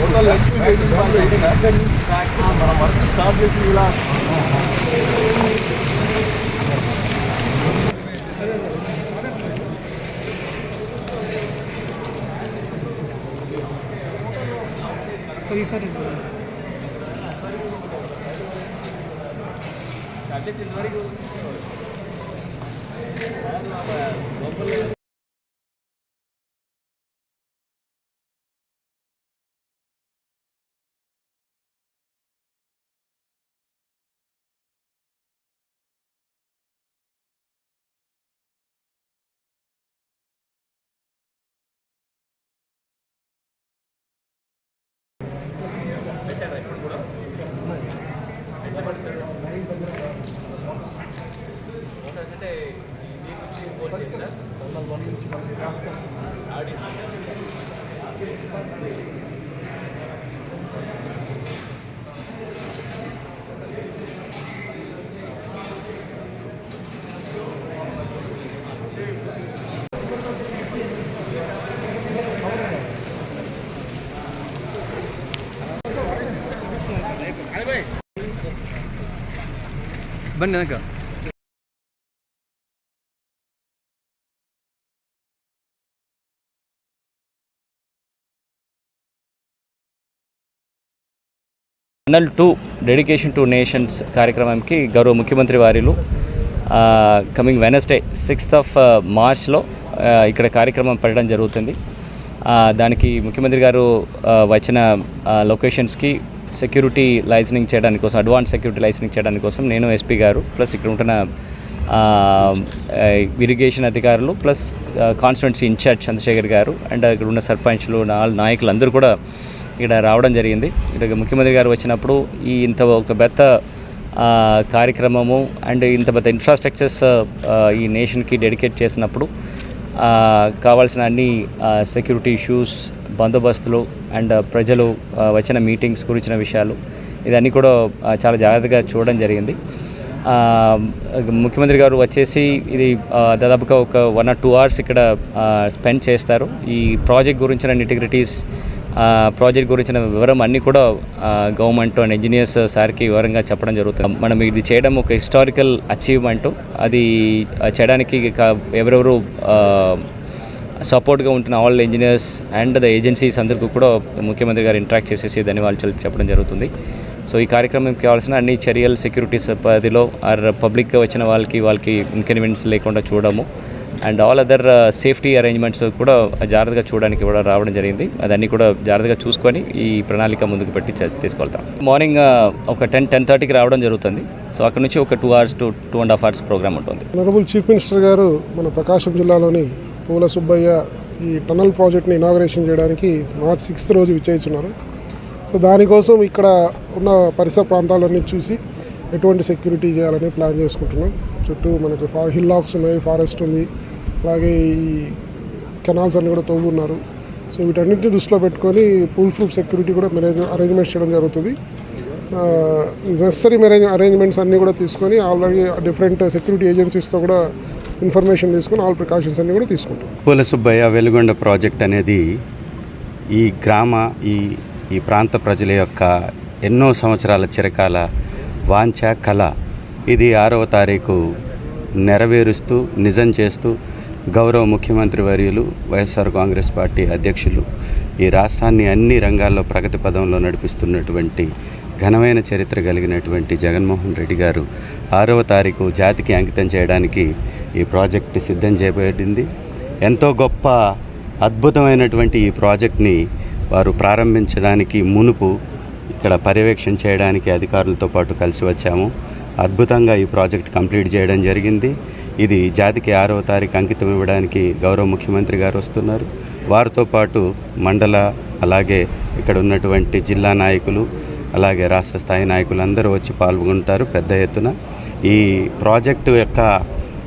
Total Lakshmi waiting for waiting మనం work start చేసి ఇలా بني نقا tunnel to dedication to nations కార్యక్రమానికి గౌరవ ముఖ్యమంత్రి వారిలు కమింగ్ వెనస్డే సిక్స్త్ ఆఫ్ మార్చ్లో ఇక్కడ కార్యక్రమం పెట్టడం జరుగుతుంది. దానికి ముఖ్యమంత్రి గారు వచ్చిన లొకేషన్స్కి సెక్యూరిటీ లైసెనింగ్ చేయడానికి కోసం అడ్వాన్స్ సెక్యూరిటీ లైసెనింగ్ చేయడానికి కోసం నేను ఎస్పీ గారు ప్లస్ ఇక్కడ ఉంటున్న ఇరిగేషన్ అధికారులు ప్లస్ కాన్స్టిట్యున్సీ ఇన్ఛార్జ్ చంద్రశేఖర్ గారు అండ్ ఇక్కడ ఉన్న సర్పంచ్లు నాయకులు అందరూ కూడా ఇక్కడ రావడం జరిగింది. ఇక్కడ ముఖ్యమంత్రి గారు వచ్చినప్పుడు ఈ ఇంత ఒక పెద్ద కార్యక్రమము అండ్ ఇంత పెద్ద ఇన్ఫ్రాస్ట్రక్చర్స్ ఈ నేషన్కి డెడికేట్ చేసినప్పుడు కావాల్సిన అన్ని సెక్యూరిటీ ఇష్యూస్ బందోబస్తులు అండ్ ప్రజలు వచ్చిన మీటింగ్స్ గురించిన విషయాలు ఇదన్నీ కూడా చాలా జాగ్రత్తగా చూడడం జరిగింది. ముఖ్యమంత్రి గారు వచ్చేసి ఇది దాదాపుగా ఒక వన్ ఆర్ టూ అవర్స్ ఇక్కడ స్పెండ్ చేస్తారు. ఈ ప్రాజెక్ట్ గురించిన ఇంటిగ్రిటీస్ ప్రాజెక్ట్ గురించిన వివరం అన్నీ కూడా గవర్నమెంట్ అండ్ ఇంజనీర్స్ సార్కి వివరంగా చెప్పడం జరుగుతుంది. మనం ఇది చేయడం ఒక హిస్టారికల్ అచీవ్మెంట్ అది చేయడానికి ఎవరెవరు సపోర్ట్గా ఉంటున్న all engineers and the agencies అందరికీ కూడా ముఖ్యమంత్రి గారు ఇంటరాక్ట్ చేసేసి ధన్యవాదాలు చెప్పడం జరుగుతుంది. సో ఈ కార్యక్రమంకి కావాల్సిన అన్ని చర్యలు సెక్యూరిటీస్ పరిధిలో ఆర్ పబ్లిక్గా వచ్చిన వాళ్ళకి వాళ్ళకి ఇన్కన్వీనియన్స్ లేకుండా చూడము and all other safety arrangements కూడా జాగ్రత్తగా చూడడానికి కూడా రావడం జరిగింది. అదన్నీ కూడా జాగ్రత్తగా చూసుకొని ఈ ప్రణాళిక ముందుకు పెట్టి తీసుకెళ్తాం. మార్నింగ్ ఒక టెన్ టెన్ థర్టీకి రావడం జరుగుతుంది. సో అక్కడ నుంచి ఒక two hours to two and half hours programme ఉంటుంది. నరబుల్ చీఫ్ మినిస్టర్ గారు మన ప్రకాశం జిల్లాలోని పూల సుబ్బయ్య ఈ టనల్ ప్రాజెక్ట్ని ఇనాగరేషన్ చేయడానికి మార్చ్ సిక్స్త్ రోజు విచ్చేస్తున్నారు సో దానికోసం ఇక్కడ ఉన్న పరిసర ప్రాంతాలన్నీ చూసి ఎటువంటి సెక్యూరిటీ చేయాలని ప్లాన్ చేసుకుంటున్నాం. చుట్టూ మనకి ఫా హిల్ లాక్స్ ఉన్నాయి ఫారెస్ట్ ఉంది. అలాగే ఈ కెనాల్స్ అన్ని కూడా తవ్వున్నారు. సో వీటన్నిటిని దృష్టిలో పెట్టుకొని పూల్ ప్రూఫ్ సెక్యూరిటీ కూడా మేనేజ్ అరేంజ్మెంట్స్ చేయడం జరుగుతుంది. నెసరీ మేనేజ్ అరేంజ్మెంట్స్ అన్నీ కూడా తీసుకొని ఆల్రెడీ డిఫరెంట్ సెక్యూరిటీ ఏజెన్సీస్తో కూడా ఇన్ఫర్మేషన్ తీసుకొని ఆల్ ప్రికాషన్స్ అన్నీ కూడా తీసుకుంటాం. పూల సుబ్బయ్య వెలుగొండ ప్రాజెక్ట్ అనేది ఈ గ్రామ ఈ ఈ ప్రాంత ప్రజల యొక్క ఎన్నో సంవత్సరాల చిరకాల వాంఛ కళ ఇది ఆరవ తారీఖు నెరవేరుస్తూ నిజం చేస్తూ గౌరవ ముఖ్యమంత్రి వర్యులు వైఎస్ఆర్ కాంగ్రెస్ పార్టీ అధ్యక్షులు ఈ రాష్ట్రాన్ని అన్ని రంగాల్లో ప్రగతి పదంలో నడిపిస్తున్నటువంటి ఘనమైన చరిత్ర కలిగినటువంటి జగన్మోహన్ రెడ్డి గారు ఆరవ తారీఖు జాతికి అంకితం చేయడానికి ఈ ప్రాజెక్ట్ సిద్ధం చేయబడింది. ఎంతో గొప్ప అద్భుతమైనటువంటి ఈ ప్రాజెక్ట్ని వారు ప్రారంభించడానికి మునుపు ఇక్కడ పర్యవేక్షణ చేయడానికి అధికారులతో పాటు కలిసి వచ్చాము. అద్భుతంగా ఈ ప్రాజెక్ట్ కంప్లీట్ చేయడం జరిగింది. ఇది జాతికి ఆరవ తారీఖు అంకితం ఇవ్వడానికి గౌరవ ముఖ్యమంత్రి గారు వస్తున్నారు. వారితో పాటు మండల అలాగే ఇక్కడ ఉన్నటువంటి జిల్లా నాయకులు అలాగే రాష్ట్ర స్థాయి నాయకులు అందరూ వచ్చి పాల్గొంటారు పెద్ద ఎత్తున. ఈ ప్రాజెక్టు యొక్క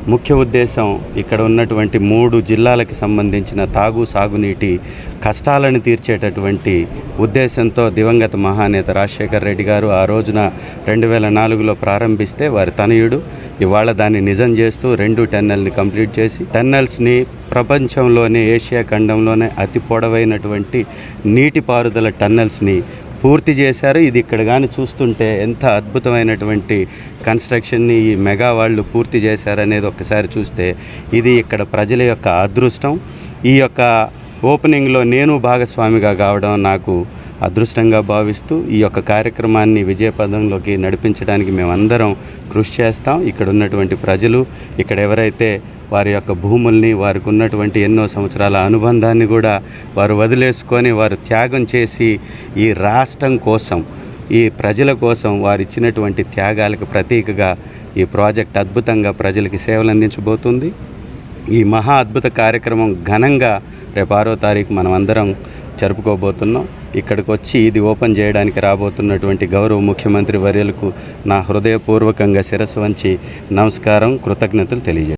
ముఖ్య ఉద్దేశం ఇక్కడ ఉన్నటువంటి మూడు జిల్లాలకు సంబంధించిన తాగు సాగునీటి కష్టాలను తీర్చేటటువంటి ఉద్దేశంతో దివంగత మహానేత రాజశేఖర్ రెడ్డి గారు ఆ రోజున రెండు వేల నాలుగులో ప్రారంభిస్తే వారి తనయుడు. ఇవాళ దాన్ని నిజం చేస్తూ రెండు టన్నెల్ని కంప్లీట్ చేసి టన్నెల్స్ని ప్రపంచంలోనే ఏషియా ఖండంలోనే అతి పొడవైనటువంటి నీటిపారుదల టన్నెల్స్ని పూర్తి చేశారు. ఇది ఇక్కడ కానీ చూస్తుంటే ఎంత అద్భుతమైనటువంటి కన్స్ట్రక్షన్ని ఈ మెగా వాళ్ళు పూర్తి చేశారనేది ఒక్కసారి చూస్తే ఇది ఇక్కడ ప్రజల యొక్క అదృష్టం. ఈ యొక్క ఓపెనింగ్లో నేను భాగస్వామిగా కావడం నాకు అదృష్టంగా భావిస్తూ ఈ యొక్క కార్యక్రమాన్ని విజయపదంలోకి నడిపించడానికి మేమందరం కృషి చేస్తాం. ఇక్కడ ఉన్నటువంటి ప్రజలు ఇక్కడ ఎవరైతే వారి యొక్క భూముల్ని వారికి ఉన్నటువంటి ఎన్నో సంవత్సరాల అనుబంధాన్ని కూడా వారు వదిలేసుకొని వారు త్యాగం చేసి ఈ రాష్ట్రం కోసం ఈ ప్రజల కోసం వారు ఇచ్చినటువంటి త్యాగాలకు ప్రతీకగా ఈ ప్రాజెక్ట్ అద్భుతంగా ప్రజలకి సేవలు అందించబోతుంది. ఈ మహా అద్భుత కార్యక్రమం ఘనంగా రేపు ఆరో తారీఖు మనం అందరం జరుపుకోబోతున్నాం. ఇక్కడికి వచ్చి ఇది ఓపెన్ చేయడానికి రాబోతున్నటువంటి గౌరవ ముఖ్యమంత్రి వర్యులకు నా హృదయపూర్వకంగా శిరస్సు వంచి నమస్కారం కృతజ్ఞతలు తెలియజేస్తాను